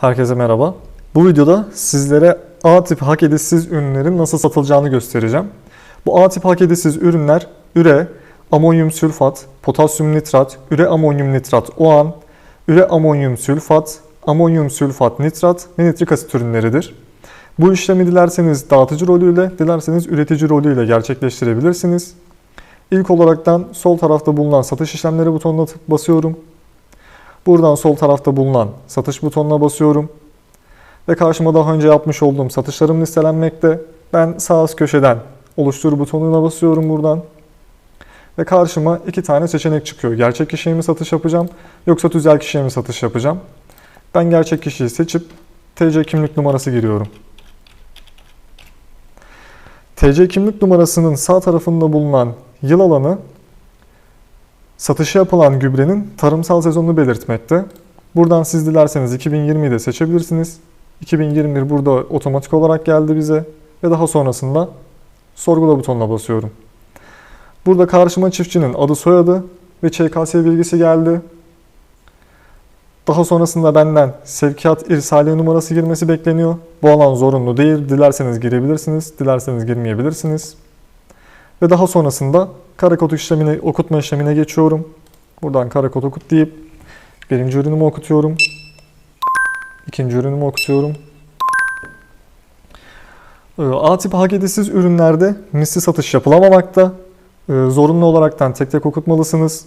Herkese merhaba. Bu videoda sizlere A tip hak edişsiz ürünlerin nasıl satılacağını göstereceğim. Bu A tip hak edişsiz ürünler üre, amonyum sülfat, potasyum nitrat, üre amonyum nitrat OAN, üre amonyum sülfat, amonyum sülfat nitrat ve nitrik asit ürünleridir. Bu işlemi dilerseniz dağıtıcı rolüyle, dilerseniz üretici rolüyle gerçekleştirebilirsiniz. İlk olaraktan sol tarafta bulunan satış işlemleri butonuna basıyorum. Buradan sol tarafta bulunan satış butonuna basıyorum. Ve karşıma daha önce yapmış olduğum satışlarım listelenmekte. Ben sağ üst köşeden oluştur butonuna basıyorum buradan. Ve karşıma iki tane seçenek çıkıyor. Gerçek kişiye mi satış yapacağım yoksa tüzel kişiye mi satış yapacağım? Ben gerçek kişiyi seçip TC kimlik numarası giriyorum. TC kimlik numarasının sağ tarafında bulunan yıl alanı satışı yapılan gübrenin tarımsal sezonunu belirtmekte. Buradan siz dilerseniz 2020'yi de seçebilirsiniz. 2021 burada otomatik olarak geldi bize ve daha sonrasında sorgula butonuna basıyorum. Burada karşıma çiftçinin adı soyadı ve ÇKS bilgisi geldi. Daha sonrasında benden sevkiyat irsaliye numarası girmesi bekleniyor. Bu alan zorunlu değil. Dilerseniz girebilirsiniz, dilerseniz girmeyebilirsiniz. Ve daha sonrasında karakod işlemine, okutma işlemine geçiyorum. Buradan karakod okut deyip birinci ürünümü okutuyorum. İkinci ürünümü okutuyorum. Ee, A tipi hak edişsiz ürünlerde misli satış yapılamamakta. Ee, Zorunlu olaraktan tek tek okutmalısınız.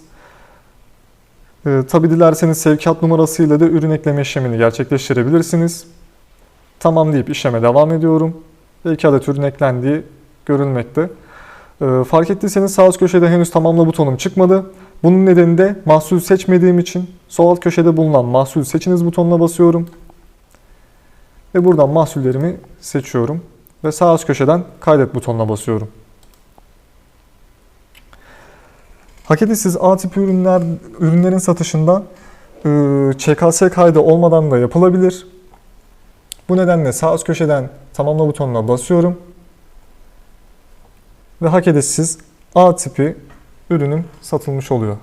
Ee, Tabi dilerseniz sevkiyat numarasıyla da ürün ekleme işlemini gerçekleştirebilirsiniz. Tamam deyip işleme devam ediyorum. Ve adet ürün eklendiği görülmekte. Ee, Fark ettiyseniz sağ üst köşede henüz tamamla butonum çıkmadı. Bunun nedeni de mahsul seçmediğim için sol alt köşede bulunan mahsul seçiniz butonuna basıyorum. Ve buradan mahsullerimi seçiyorum. Ve sağ üst köşeden kaydet butonuna basıyorum. Hak edişsiz A tipi ürünler, ürünlerin satışında e, ÇKS kaydı olmadan da yapılabilir. Bu nedenle sağ üst köşeden tamamla butonuna basıyorum. Ve hak edişsiz A tipi ürünüm satılmış oluyor.